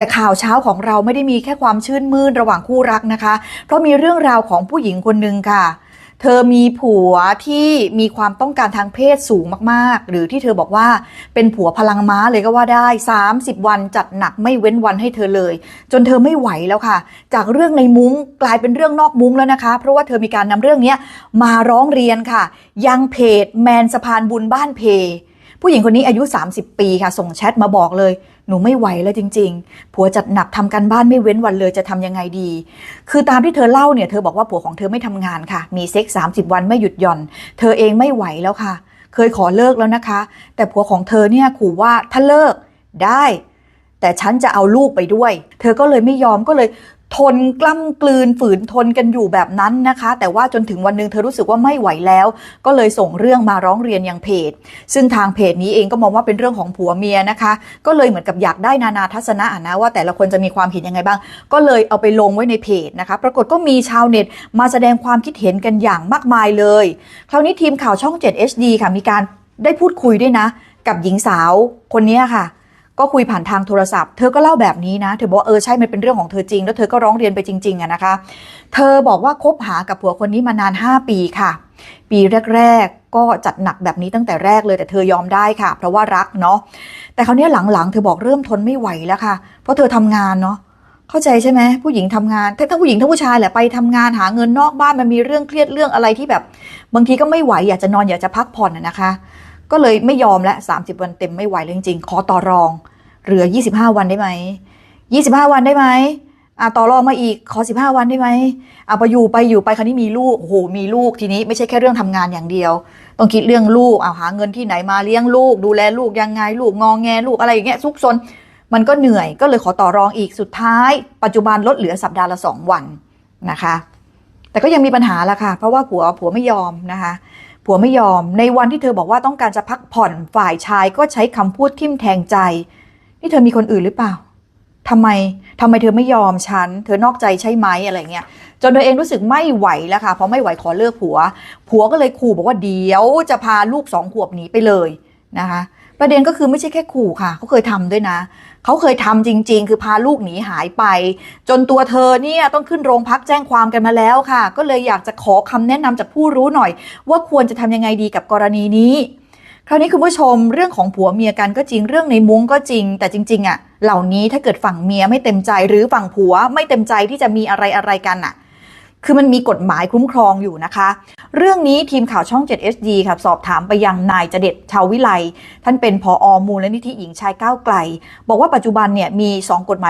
แต่ข่าวเช้าของเราไม่ได้มีแค่ความชื่นมื่นระหว่างคู่รักนะคะ เพราะมีเรื่องราวของผู้หญิงคนหนึ่งค่ะ เธอมีผัวที่มีความต้องการทางเพศสูงมากๆ หรือที่เธอบอกว่าเป็นผัวพลังม้าเลยก็ว่าได้ 30 วันจัดหนักไม่เว้นวันให้เธอเลย จนเธอไม่ไหวแล้วค่ะ จากเรื่องในมุ้งกลายเป็นเรื่องนอกมุ้งแล้วนะคะ เพราะว่าเธอมีการนำเรื่องนี้มาร้องเรียนค่ะ ยังเพจแมนสะพานบุญบ้านเพ ผู้หญิงคนนี้อายุ 30 ปีค่ะ ส่งแชทมาบอกเลย หนูไม่ไหวแล้วจริง ๆ ผัวจัดหนักทำการบ้านไม่เว้นวันเลยจะทำยังไงดี คือตามที่เธอเล่าเนี่ยเธอบอกว่าผัวของเธอไม่ทำงานค่ะ มีเซ็กซ์30 วันไม่หยุดหย่อน เธอเองไม่ไหวแล้วค่ะ เคยขอเลิกแล้วนะคะ แต่ผัวของเธอเนี่ยขู่ว่าถ้าเลิกได้ แต่ฉันจะเอาลูกไปด้วย เธอก็เลยไม่ยอมก็เลยทนกล้ำกลืนฝืนทนกันอยู่แบบนั้นนะคะ แต่ว่าจนถึงวันหนึ่งเธอรู้สึกว่าไม่ไหวแล้ว ก็เลยส่งเรื่องมาร้องเรียนยังเพจ ซึ่งทางเพจนี้เองก็มองว่าเป็นเรื่องของผัวเมียนะคะ ก็เลยเหมือนกับอยากได้นานาทัศนะนะว่าแต่ละคนจะมีความเห็นยังไงบ้าง ก็เลยเอาไปลงไว้ในเพจนะคะ ปรากฏก็มีชาวเน็ตมาแสดงความคิดเห็นกันอย่างมากมายเลย คราวนี้ทีมข่าวช่อง 7 HD ค่ะมีการได้พูดคุยด้วยนะ กับหญิงสาวคนนี้ค่ะ ก็คุยผ่านทางโทรศัพท์ เธอก็เล่าแบบนี้นะ เธอบอกว่าเออใช่มันเป็นเรื่องของเธอจริง แล้วเธอก็ร้องเรียนไปจริงๆอะนะคะ เธอบอกว่าคบหากับผัวคนนี้มานาน 5 ปีค่ะ ปีแรก ๆ ก็จัดหนักแบบนี้ตั้งแต่แรกเลยแต่เธอยอมได้ค่ะ เพราะว่ารักเนาะ แต่คราวนี้หลังๆ เธอบอกเริ่มทนไม่ไหวแล้วค่ะ เพราะเธอทำงานเนาะเข้าใจใช่ไหมผู้หญิงทำงานทั้งผู้หญิงทั้งผู้ชายแหละไปทำงานหาเงินนอกบ้านมันมีเรื่องเครียดเรื่องอะไรที่แบบ บางทีก็ไม่ไหวอยากจะนอนอยากจะพักผ่อนอะนะคะ ก็เลยไม่ยอมและ 30 วันเต็มไม่ไหวเลยจริงๆ ขอต่อรอง เหลือ 25 วันได้ไหม 25 วันได้ไหมอะต่อรองมาอีกขอ 15 วันได้ไหมอะไปอยู่ไปอยู่ไปคราวนี้มีลูกโอ้โหมีลูกทีนี้ไม่ใช่แค่เรื่องทำงานอย่างเดียว ต้องคิดเรื่องลูกเอาหาเงินที่ไหนมาเลี้ยงลูก ดูแลลูกยังไงลูกงองแงลูกอะไรอย่างเงี้ยซุกซนมันก็เหนื่อยก็เลยขอต่อรองอีกสุดท้าย ปัจจุบันลดเหลือสัปดาห์ละ 2 วันนะคะ แต่ก็ยังมีปัญหาละค่ะ เพราะว่าผัวผัวไม่ยอมนะคะ ผัวไม่ยอม ในวันที่เธอบอกว่าต้องการจะพักผ่อนฝ่ายชายก็ใช้คำพูดทิ่มแทงใจ นี่เธอมีคนอื่นหรือเปล่าทำไมทำไมเธอไม่ยอมฉัน เธอนอกใจใช่ไหมอะไรเงี้ย จนเธอเองรู้สึกไม่ไหวแล้วค่ะ เพราะไม่ไหวขอเลิกผัว ผัวก็เลยขู่บอกว่าเดี๋ยวจะพาลูกสองขวบหนีไปเลยนะคะ ประเด็นก็คือไม่ใช่แค่ขู่ค่ะ เขาเคยทำด้วยนะ เขาเคยทำจริง ๆ คือพาลูกหนีหายไป จนตัวเธอเนี่ยต้องขึ้นโรงพักแจ้งความกันมาแล้วค่ะ ก็เลยอยากจะขอคำแนะนำจากผู้รู้หน่อย ว่าควรจะทำยังไงดีกับกรณีนี้คราวนี้คุณผู้ชมเรื่องของผัวเมียกันก็จริงเรื่องในมุ้งก็จริง แต่จริง ๆอะเหล่านี้ถ้าเกิดฝั่งเมียไม่เต็มใจหรือฝั่งผัวไม่เต็มใจที่จะมีอะไรอะไรกันอะ คือมันมีกฎหมายคุ้มครองอยู่นะคะ เรื่องนี้ทีมข่าวช่อง 7 HD ครับสอบถามไปยังนายจเด็ดชาววิไล ท่านเป็นผอมูลนิธิหญิงชายก้าวไกล บอกว่าปัจจุบันเนี่ยมี 2 กฎหมาย